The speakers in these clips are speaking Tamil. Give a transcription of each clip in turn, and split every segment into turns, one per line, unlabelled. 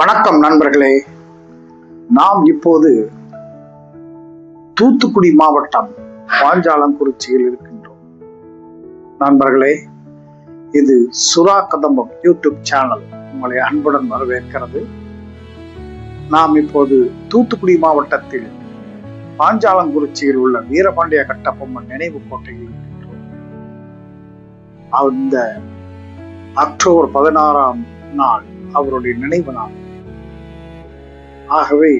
வணக்கம் நண்பர்களே. நாம் இப்போது தூத்துக்குடி மாவட்டம் பாஞ்சாலங்குறிச்சியில் இருக்கின்றோம். நண்பர்களே இது சுறா கதம்பம் யூடியூப் சேனல் உங்களை அன்புடன் வரவேற்கிறது. நாம் இப்போது தூத்துக்குடி மாவட்டத்தில் பாஞ்சாலங்குறிச்சியில் உள்ள வீரபாண்டிய கட்டபொம்மன் நினைவு கோட்டையில் இருக்கின்றோம். அந்த அக்டோபர் பதினாறாம் நாள் அவருடைய நினைவு நாள். ஆகவே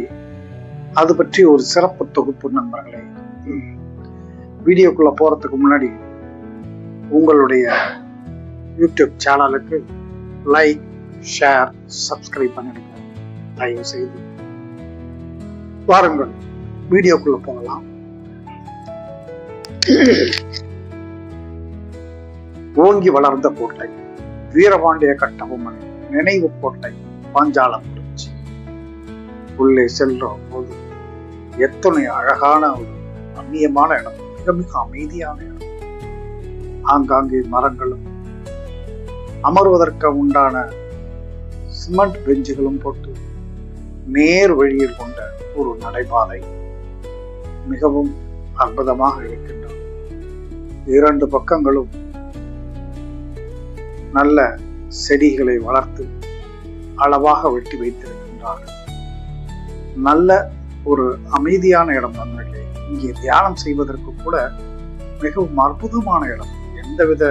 அது பற்றி ஒரு சிறப்பு தொகுப்பு நண்பர்களே வீடியோக்குள்ள போறதுக்கு முன்னாடி உங்களுடைய யூடியூப் சேனலுக்கு லைக் ஷேர் சப்ஸ்கிரைப் பண்ணிடுங்க. தயவு செய்து வாருங்கள் வீடியோக்குள்ள போகலாம். ஓங்கி வளர்ந்த கோட்டை வீரபாண்டிய கட்டபொம்மன் நினைவு கோட்டை பாஞ்சாலங்குறிச்சி உள்ளே செல்ற போது எத்தனை அழகான ஒரு ரம்மியமான இடம். மிக மிக அமைதியான இடம். ஆங்காங்கே மரங்களும் அமர்வதற்கு உண்டான சிமெண்ட் பெஞ்சுகளும் போட்டு நேர் வழியில் கொண்ட ஒரு நடைபாதை மிகவும் அற்புதமாக இருக்கின்றது. இரண்டு பக்கங்களும் நல்ல செடிகளை வளர்த்து அளவாக வெட்டி வைத்திருக்கின்றார்கள். நல்ல ஒரு அமைதியான இடம் நண்பர்களே இங்கே தியானம் செய்வதற்கு கூட மிகவும் அற்புதமான இடம். எந்தவித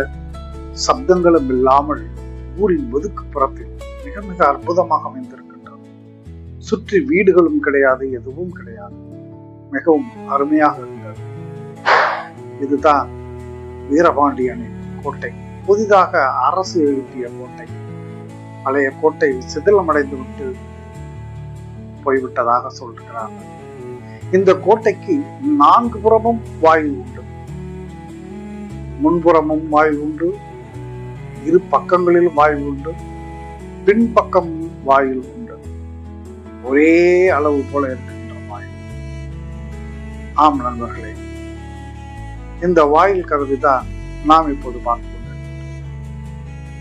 சப்தங்களும் இல்லாமல் ஊரின் ஒதுக்குப்புறத்தில் மிக மிக அற்புதமாக அமைந்திருக்கின்றது. சுற்றி வீடுகளும் கிடையாது எதுவும் கிடையாது. மிகவும் அருமையாக இருந்தது. இதுதான் வீரபாண்டியனின் கோட்டை. புதிதாக அரசு எழுப்பிய கோட்டை. பழைய கோட்டை சிதிலமடைந்து விட்டு போய்விட்டதாக சொல்கிறார்கள் இந்த கோட்டைக்கு நான்கு புறமும் வாயு உண்டு. முன்புறமும் வாயு உண்டு. இரு பக்கங்களிலும் வாயு உண்டு. பின்பக்கம் வாயில் உண்டு. ஒரே அளவு போல இருக்கின்ற வாயு ஆம் நண்பர்களே இந்த வாயில் கருதிதான் நாம் இப்போது பார்த்து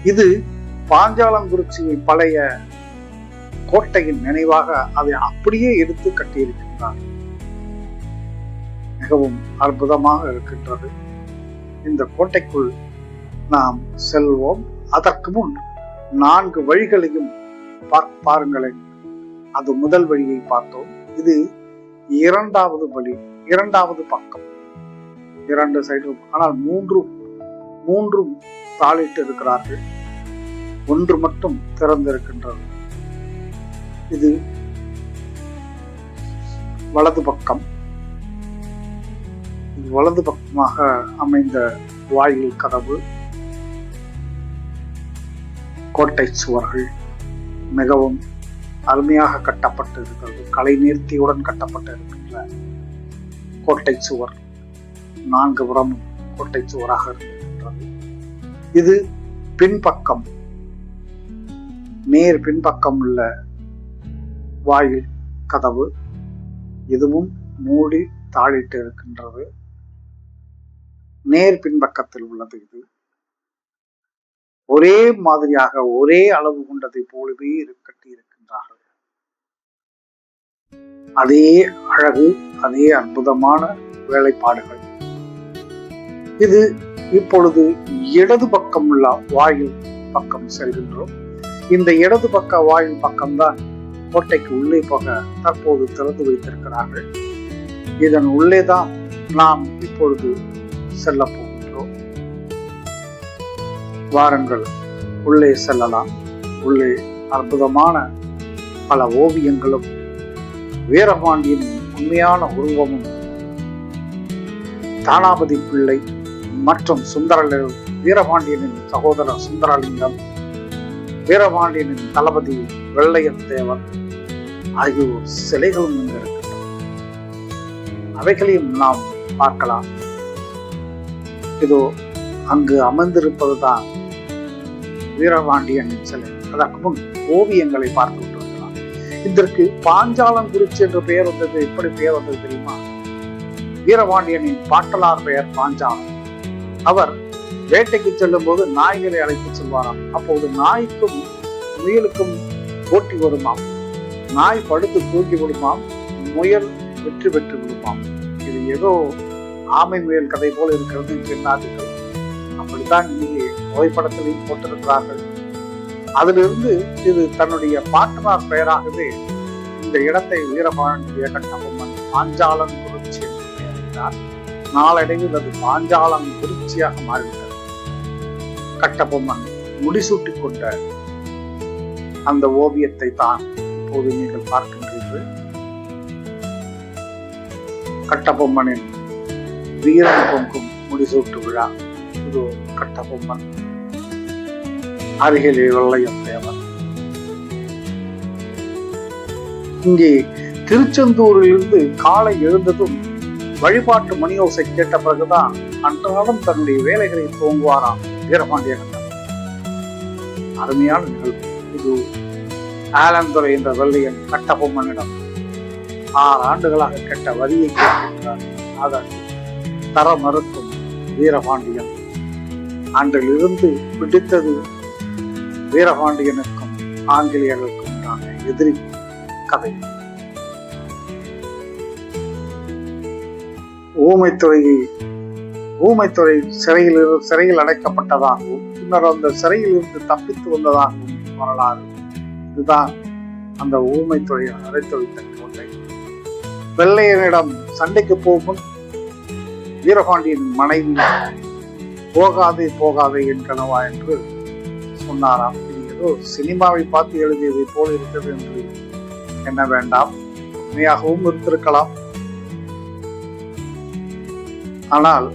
இது பாஞ்சாலங்குறிச்சியில் பழைய கோட்டையின் நினைவாக அதை அப்படியே எடுத்து கட்டியிருக்கின்றார். மிகவும் அற்புதமாக இருக்கின்றது. இந்த கோட்டைக்குள் நாம் செல்வோம். அதற்கு முன் நான்கு வழிகளையும் பாருங்களேன். அது முதல் வழியை பார்த்தோம். இது இரண்டாவது வழி இரண்டாவது பக்கம். இரண்டு சைடும் ஆனால் மூன்றும் மூன்றும் தாளிட்டு இருக்கிறார்கள். ஒன்று மட்டும் திறந்திருக்கின்றது. இது வலது பக்கம். வலது பக்கமாக அமைந்த வாயில் கதவு கோட்டை சுவர்கள் மிகவும் அருமையாக கட்டப்பட்டு இருக்கிறது கலை நேர்த்தியுடன் கட்டப்பட்டு இருக்கின்ற கோட்டை சுவர் நான்கு புறமும் கோட்டை சுவராக இருக்கின்றது. இது பின்பக்கம் நேர் பின்பக்கம் உள்ள வாயில் கதவு இதுவும் மூடி தாளிட்டு இருக்கின்றது நேர் பின்பக்கத்தில் உள்ளது இது. ஒரே மாதிரியாக ஒரே அளவு கொண்டதை போலவே கட்டி இருக்கின்றார்கள் அதே அழகு அதே அற்புதமான வேலைப்பாடுகள். இது இப்பொழுது இடது பக்கம் உள்ள வாயில் பக்கம் செல்கின்றோம். இந்த இடது பக்க வாயில் பக்கம்தான் கோட்டைக்கு உள்ளே போக தற்போது திறந்து வைத்திருக்கிறார்கள். இதன் உள்ளேதான் நாம் இப்பொழுது செல்ல போகின்றோம். வாரங்கள் உள்ளே செல்லலாம். உள்ளே அற்புதமான பல ஓவியங்களும் வீரபாண்டியின் உண்மையான உருவமும் தானாபதி பிள்ளை மற்றும் சுந்தர வீரபாண்டியனின் சகோதரர் சுந்தரலிங்கம் வீரபாண்டியனின் தளபதி வெள்ளையன் தேவன் ஆகியோர் சிலைகளும் இங்கு இருக்கின்றன அவைகளையும் நாம் பார்க்கலாம். இதோ அங்கு அமர்ந்திருப்பதுதான் வீரபாண்டியன் சிலை. அதற்கு முன் ஓவியங்களை பார்த்து கொண்டிருக்கலாம். இதற்கு பாஞ்சாலங்குறிச்சி என்ற பெயர் வந்தது. எப்படி பெயர் வந்தது தெரியுமா? வீரபாண்டியனின் பாட்டலார் பெயர் பாஞ்சாலம். அவர் வேட்டைக்கு செல்லும் போது நாய்களை அழைத்து செல்வாராம். அப்போது நாய்க்கும் முயலுக்கும் போட்டி வருமாம். நாய் படுத்து தூக்கி விடுமாம் முயல் வெற்றி பெற்று விடுமாம். இது ஏதோ ஆமை முயல் கதை போல இருக்கிறது பின்னாட்டுகள் அப்படித்தான் இங்கே புகைப்படத்திலையும் போட்டிருக்கிறார்கள். அதிலிருந்து இது தன்னுடைய பாட்டனார் பெயராகவே இந்த இடத்தை வீரபாண்டிய கட்டபொம்மன் பாஞ்சாலம் குறிச்சி என்று பெயரிட்டார் நாளடைவில் அது பாஞ்சாலம் குறிச்சியாக மாறிவிட்டது. கட்டபொம்மன் முடிசூட்டிக் கொண்ட அந்த ஓவியத்தை தான் இப்போது நீங்கள் பார்க்கின்றீர்கள். கட்டபொம்மனின் வீரன் பொங்கும் முடிசூட்டு விழா. இது கட்டபொம்மன். அருகிலே வெள்ளையம் தேவன் இங்கே திருச்செந்தூரிலிருந்து காலை எழுந்ததும் வழிபாட்டு மணியோசை கேட்ட பிறகுதான் அன்றாடம் தன்னுடைய வேலைகளை துவங்குவாராம் வீரபாண்டிய கட்டம் அருமையான நிகழ்வு. இது ஆலந்துறை என்ற வெள்ளையன் கட்டபொம்மனிடம் ஆறு ஆண்டுகளாக கெட்ட வரியை கேட்கின்றார் அதன் தர மறுக்கும் வீரபாண்டியன். அன்றிலிருந்து பிடித்தது வீரபாண்டியனுக்கும் ஆங்கிலேயர்களுக்கும் உண்டான எதிரி கதை. ஊமைத்துறையை ஊமைத்துறை சிறையில் இரு- சிறையில் அடைக்கப்பட்டதாகவும் பின்னர் அந்த சிறையில் இருந்து தப்பித்து வந்ததாகவும் வரலாறு இதுதான் அந்த ஊமைத்துறை அடைத்து வைத்த கொள்ளை வெள்ளையனிடம் சண்டைக்கு போகும் வீரபாண்டியின் மனைவி போகாதே போகாதே என் கனவா என்று சொன்னாராம். இது ஏதோ சினிமாவை பார்த்து எழுதியதை போல் இருக்கிறது என்று என்ன வேண்டாம் உண்மையாகவும் இருந்திருக்கலாம். ஆனால்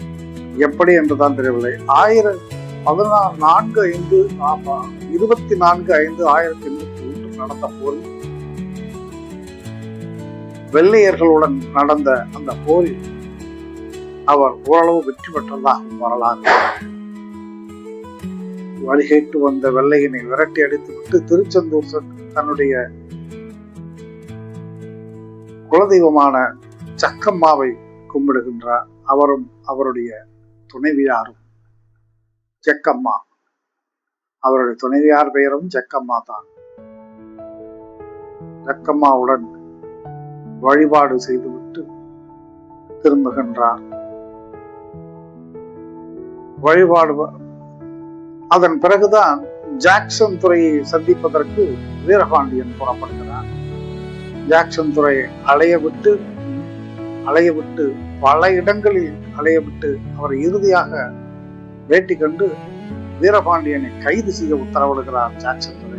எப்படி என்றுதான் தெரியவில்லை. ஆயிரம் பதினா நான்கு ஐந்து இருபத்தி நான்கு ஐந்து ஆயிரத்தி நடந்த போரில் வெள்ளையர்களுடன் நடந்த அந்த போரில் அவர் ஓரளவு வெற்றி பெற்றதாக வரலாறு. வழிகேட்டு வந்த வெள்ளையனை விரட்டி அடித்துவிட்டு திருச்செந்தூர் தன்னுடைய குலதெய்வமான சக்கம்மாவை கும்பிடுகின்றார். அவரும் அவருடைய துணைவியாரும் ஜக்கம்மா. அவருடைய துணைவியார் பெயரும் ஜக்கம்மா தான் ஜக்கம்மாவுடன் வழிபாடு செய்துவிட்டு திரும்புகின்றார். வழிபாடு அதன் பிறகுதான் ஜாக்சன் துறையை சந்திப்பதற்கு வீரபாண்டியன் புறப்படுகிறார். ஜாக்சன் துறை அலைய விட்டு அலைய விட்டு பல இடங்களில் அலைய விட்டு அவர் இறுதியாக வேட்டி கண்டு வீரபாண்டியனை கைது செய்ய உத்தரவிடுகிறார் ஜாக்சன் துறை.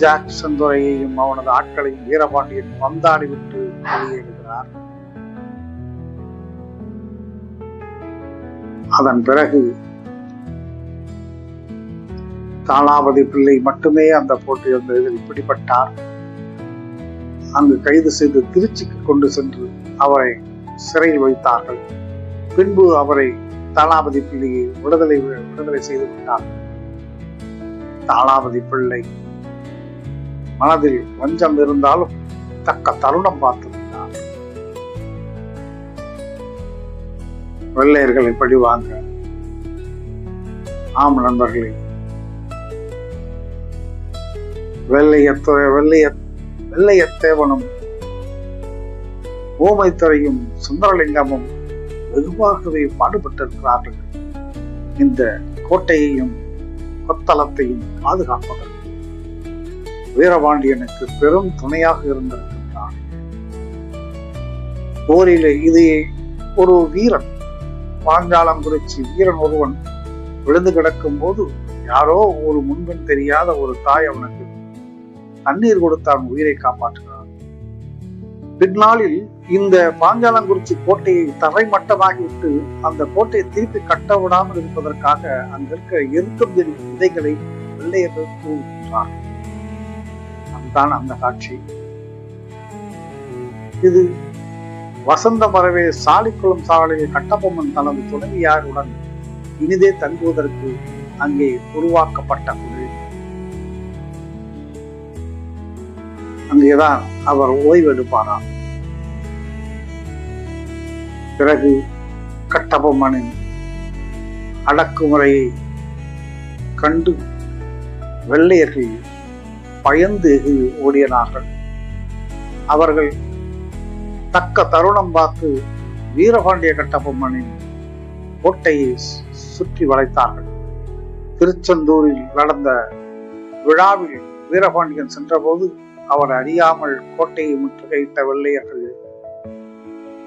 ஜாக்சன் அவனது ஆட்களையும் வீரபாண்டியன் பந்தாடி விட்டு வெளியேறுகிறார். அதன் பிறகு தானாபதி பிள்ளை மட்டுமே அந்த போட்டி அந்த இதில் பிடிபட்டார். அங்கு கைது செய்து திருச்சிக்கு கொண்டு சென்று அவரை சிறையில் வைத்தார்கள். பின்பு அவரை தானாபதி பிள்ளையை விடுதலை விடுதலை செய்து விட்டார். தாளாவதி பிள்ளை மனதில் வஞ்சம் இருந்தாலும் தக்க தருணம் பார்த்திருந்தார் வெள்ளையர்களை பழிவாங்க ஆம் நண்பர்களே. வெள்ளையத்துறை வெள்ளைய வெள்ளையத்தேவனும் ஓமைத்துறையும் சுந்தரலிங்கமும் வெகுவாகவே பாடுபட்டிருக்கிறார்கள். இந்த கோட்டையையும் கொத்தளத்தையும் பாதுகாப்பதற்கு. வீரபாண்டியனுக்கு பெரும் துணையாக இருந்திருக்கின்றான் போரிலே இது ஒரு வீரன் பாஞ்சாலங்குறிச்சி வீரன் ஒருவன் விழுந்து கிடக்கும் போது யாரோ ஒரு முன்பின் தெரியாத ஒரு தாய் அவனுக்கு தண்ணீர் கொடுத்தான் உயிரை காப்பாற்றுகிறான். பின்னாளில் இந்த பாஞ்சாலங்குறிச்சி கோட்டையை தரை மட்டமாகிவிட்டு அந்த கோட்டையை திருப்பி கட்ட விடாமல் இருப்பதற்காக அங்க இருக்கிற எருக்கம் செடி விதைகளை வெள்ளையர்கள் தூவுகின்றார் தான் அந்த காட்சி. இது வசந்த மரவே சாலிக்குளம் சாலையில் கட்டபொம்மன் தனது துணைவியாருடன் இனிதே தங்குவதற்கு அங்கே உருவாக்கப்பட்ட குடில் அங்கேதான் அவர் ஓய்வெடுப்பாராம் பிறகு கட்டபொம்மனின் அடக்குமுறையை கண்டு வெள்ளையர்கள் பயந்து ஓடியனார்கள். அவர்கள் தக்க தருணம் பார்த்து வீரபாண்டிய கட்டபொம்மனின் கோட்டையை சுற்றி வளைத்தார்கள். திருச்செந்தூரில் நடந்த விழாவில் வீரபாண்டியன் சென்றபோது அவர் அறியாமல் கோட்டையை முற்றுகையிட்ட வெள்ளையர்கள்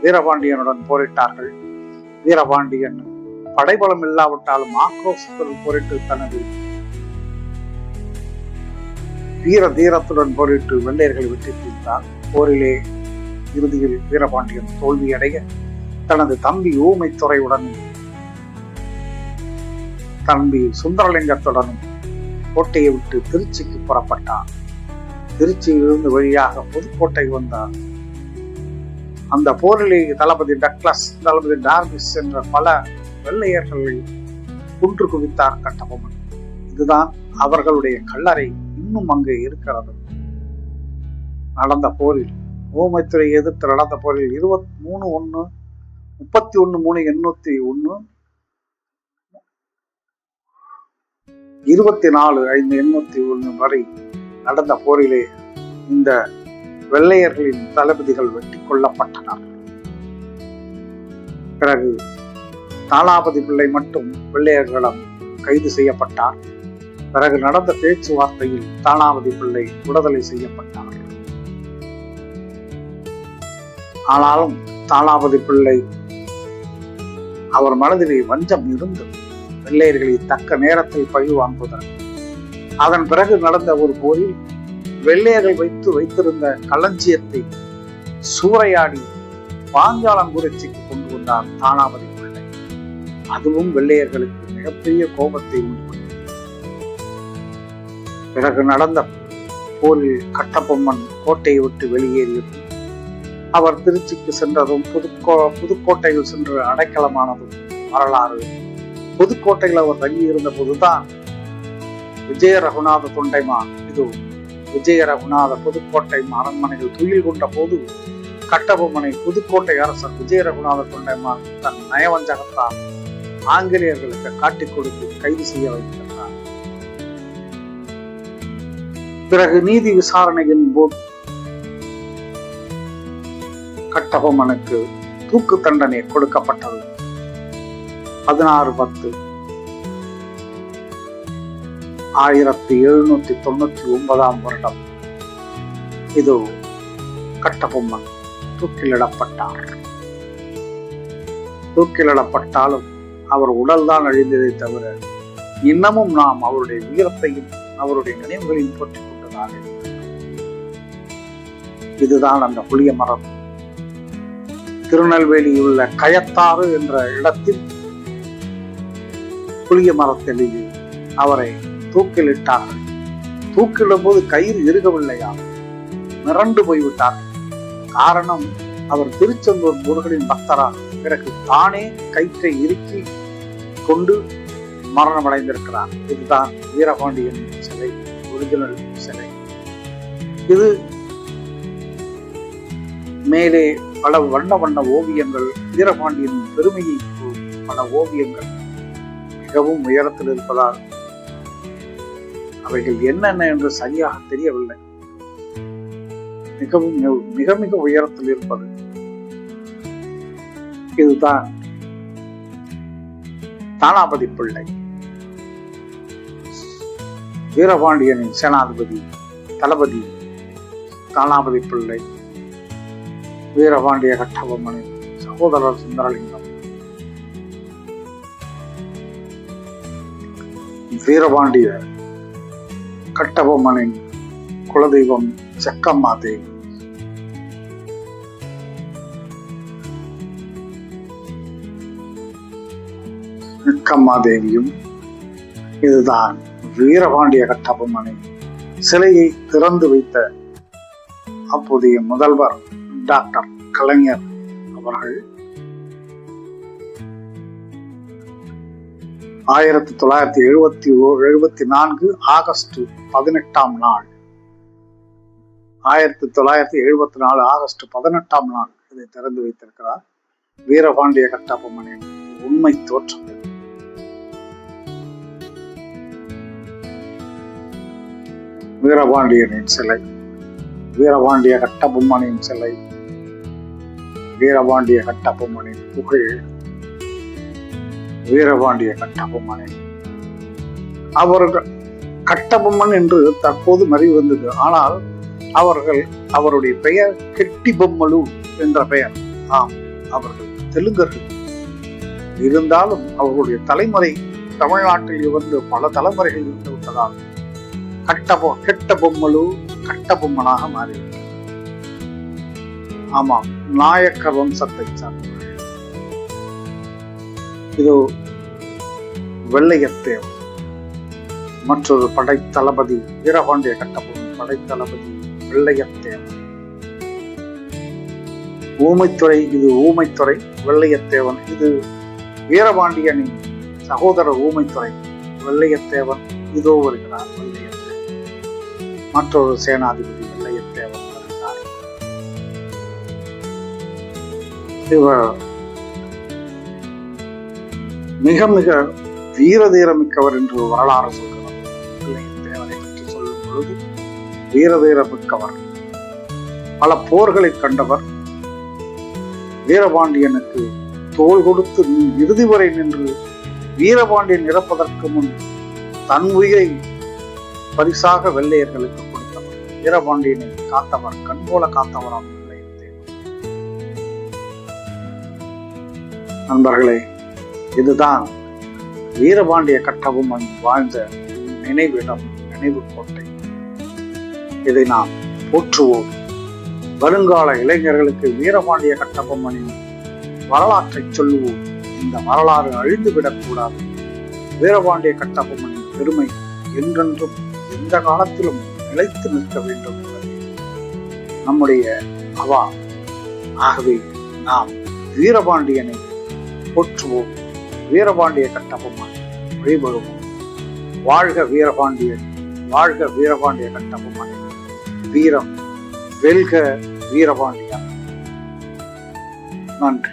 வீரபாண்டியனுடன் போரிட்டார்கள். வீரபாண்டியன் படைபலம் இல்லாவிட்டாலும் ஆக்ரோஷத்துடன் போரிட்டு தனது வீர தீரத்துடன் போரிட்டு வெள்ளையர்களை வெற்றி தீர்த்தார் போரிலே இறுதியில் வீரபாண்டியன் தோல்வியடைய தனது தம்பி ஊமைத்துறையுடனும் தம்பி சுந்தரலிங்கத்துடனும் கோட்டையை விட்டு திருச்சிக்கு புறப்பட்டார். திருச்சியிலிருந்து வழியாக புதுக்கோட்டை வந்தார். அந்த போரிலே தளபதி டக்ளஸ் தளபதி டார்விஸ் என்ற பல வெள்ளையர்களை குன்று குவித்தார் கட்டபொம்மன். இதுதான் அவர்களுடைய கல்லறை. இன்னும் அங்கே இருக்கிறது. நடந்த போரில் ஓமைத்துறை எதிர்த்து நடந்த போரில் இருபத்தி மூணு ஒன்று முப்பத்தி ஒன்று மூணு எண்ணூத்தி ஒன்று இருபத்தி நாலு ஐந்து எண்ணூத்தி ஒன்று வரை நடந்த போரிலே இந்த வெள்ளையர்களின் தளபதிகள் வெட்டி கொல்லப்பட்டனர். பிறகு தாளாபதி பிள்ளை மட்டும் வெள்ளையர்களிடம் கைது செய்யப்பட்டார். பிறகு நடந்த பேச்சுவார்த்தையில் தானாவதி பிள்ளை விடுதலை செய்யப்பட்டார் ஆனாலும் தானாவதி பிள்ளை அவர் மனதிலே வஞ்சம் இருந்தது. வெள்ளையர்களை தக்க நேரத்தில் பழி வாங்குவதற்கு. அதன் பிறகு நடந்த ஒரு போரில் வெள்ளையர்கள் வைத்து வைத்திருந்த களஞ்சியத்தை சூறையாடி பாஞ்சாலங்குறிச்சிக்கு கொண்டு வந்தார் தானாவதி பிள்ளை. அதுவும் வெள்ளையர்களுக்கு மிகப்பெரிய கோபத்தை உண்டு பிறகு நடந்த போரில் கட்டபொம்மன் கோட்டையை விட்டு வெளியேறியதும் அவர் திருச்சிக்கு சென்றதும் புதுக்கோ புதுக்கோட்டையில் சென்று அடைக்கலமானதும் வரலாறு. புதுக்கோட்டையில் அவர் தங்கியிருந்த போதுதான் விஜய ரகுநாத தொண்டைமான் இது விஜய ரகுநாத புதுக்கோட்டை அரண்மனையில் துயில் கொண்ட போது கட்டபொம்மனை புதுக்கோட்டை அரசர் விஜய ரகுநாத தொண்டைமான் தன் நயவஞ்சகத்தால் ஆங்கிலேயர்களுக்கு காட்டிக் கொடுத்து கைது செய்ய வைத்தார். பிறகு நீதி விசாரணையின் போது கட்டபொம்மனுக்கு தூக்கு தண்டனை கொடுக்கப்பட்டது. பதினாறு பத்து. ஆயிரத்தி எழுநூத்தி தொண்ணூத்தி ஒன்பதாம் வருடம். இது கட்டபொம்மன் தூக்கிலிடப்பட்டார். தூக்கிலிடப்பட்டாலும் அவர் உடல்தான் அழிந்ததை தவிர இன்னமும் நாம் அவருடைய வீரத்தையும் அவருடைய நினைவுகளையும் போற்றிக் கொண்டதாக இதுதான் அந்த புளிய மரம். திருநெல்வேலியில் உள்ள கயத்தாறு என்ற இடத்தில் புளிய மரத்தடியில் அவரை தூக்கிலிட்டார்கள் தூக்கிடும் போது கயிறு இருக்கவில்லையா மிரண்டு போய்விட்டார். காரணம் அவர் திருச்செந்தூர் முருகனின் பக்தராக பிறகு தானே கயிற்றை இறுக்கி கொண்டு மரணமடைந்திருக்கிறார். இதுதான் வீரபாண்டியன் சிலை ஒரிஜினல் சிலை. இது மேலே பல வண்ண வண்ண ஓவியங்கள் வீரபாண்டியன் பெருமையை பல ஓவியங்கள் மிகவும் உயரத்தில் இருப்பதால் அவைகள் என்னென்ன என்று சரியாக தெரியவில்லை. மிகவும் மிக மிக உயரத்தில் இருப்பது இதுதான் தானாபதி பிள்ளை. வீரபாண்டியனின் சேனாதிபதி தளபதி காணாமதி பிள்ளை. வீரபாண்டிய கட்டபொம்மனை சகோதரர் சுந்தரலிங்கம். வீரபாண்டிய கட்டபொம்மனின் குலதெய்வம் செக்கம்மா தேவி. செக்கம்மா தேவியும் இதுதான் வீரபாண்டிய கட்டபொம்மனின் சிலையை திறந்து வைத்த அப்போதைய முதல்வர் டாக்டர் கலைஞர் அவர்கள். ஆயிரத்தி தொள்ளாயிரத்தி எழுபத்தி எழுபத்தி நான்கு ஆகஸ்ட் பதினெட்டாம் நாள். ஆயிரத்தி தொள்ளாயிரத்தி எழுபத்தி நாலு ஆகஸ்ட் பதினெட்டாம் நாள். இதை திறந்து வைத்திருக்கிறார் வீரபாண்டிய கட்டபொம்மனின் உண்மை தோற்றம். வீரபாண்டியனின் சிலை. வீரபாண்டிய கட்டபொம்மனின் சிலை. வீரபாண்டிய கட்டபொம்மனின் புகழ். வீரபாண்டிய கட்டபொம்மனின் அவர்கள் கட்டபொம்மன் என்று தற்போது மறைவு வந்தது ஆனால் அவர்கள் அவருடைய பெயர் கெட்டி பொம்மலு என்ற பெயர். ஆம் அவர்கள் தெலுங்கர்கள். இருந்தாலும் அவர்களுடைய தலைமுறை தமிழ்நாட்டில் இருந்து பல தலைமுறைகள் இருந்து விட்டதால் கட்ட கெட்ட பொம்மலு கட்ட பொம்மனாக மாறிவிட்டார் ஆமாம் நாயக்கர் வம்சத்தை சார்ந்தவர்கள் இது வெள்ளையத்தேவன். மற்றொரு படைத்தளபதி வீரபாண்டிய கட்டபொம்மன் படைத்தளபதி வெள்ளையத்தேவன். ஊமைத்துறை இது ஊமைத்துறை வெள்ளையத்தேவன். இது வீரபாண்டியனின் சகோதரர் ஊமைத்துறை வெள்ளையத்தேவன். இதோ வருகிறார். மற்றொரு சேனாதிபதி வெள்ளையத்தேவன் வருகிறார் இவர் மிக மிக வீர தீரமிக்கவர் என்று வரலாறு சொல்கிறது. வெள்ளையத்தேவனை பற்றி சொல்லும் பொழுது வீர தீரமிக்கவர் பல போர்களை கண்டவர். வீரபாண்டியனுக்கு தோள் கொடுத்து இறுதி வரை நின்று வீரபாண்டியன் இறப்பதற்கு முன் தன் உயிரை பரிசாக வெள்ளையர்களுக்கு வீரபாண்டியனை காத்தவர் கண்போல காத்தவராம் நண்பர்களே இதுதான் வீரபாண்டிய கட்டபொம்மன் வாழ்ந்த நினைவிடம் நினைவு கோட்டை இதை நாம் போற்றுவோம். வருங்கால இளைஞர்களுக்கு வீரபாண்டிய கட்டபொம்மனின் வரலாற்றை சொல்லுவோம். இந்த வரலாறு அழிந்துவிடக்கூடாது வீரபாண்டிய கட்டபொம்மனின் பெருமை என்றென்றும் எந்த காலத்திலும் நிலைத்து நிற்க வேண்டும் என்பது நம்முடைய அவா. ஆகவே நாம் வீரபாண்டியனை போற்றுவோம். வீரபாண்டிய கட்டபொம்மன் வழிபடுவோம் வாழ்க வீரபாண்டியன் வாழ்க வீரபாண்டிய கட்டபொம்மன். வீரம் வெல்க வீரபாண்டியன். நன்றி.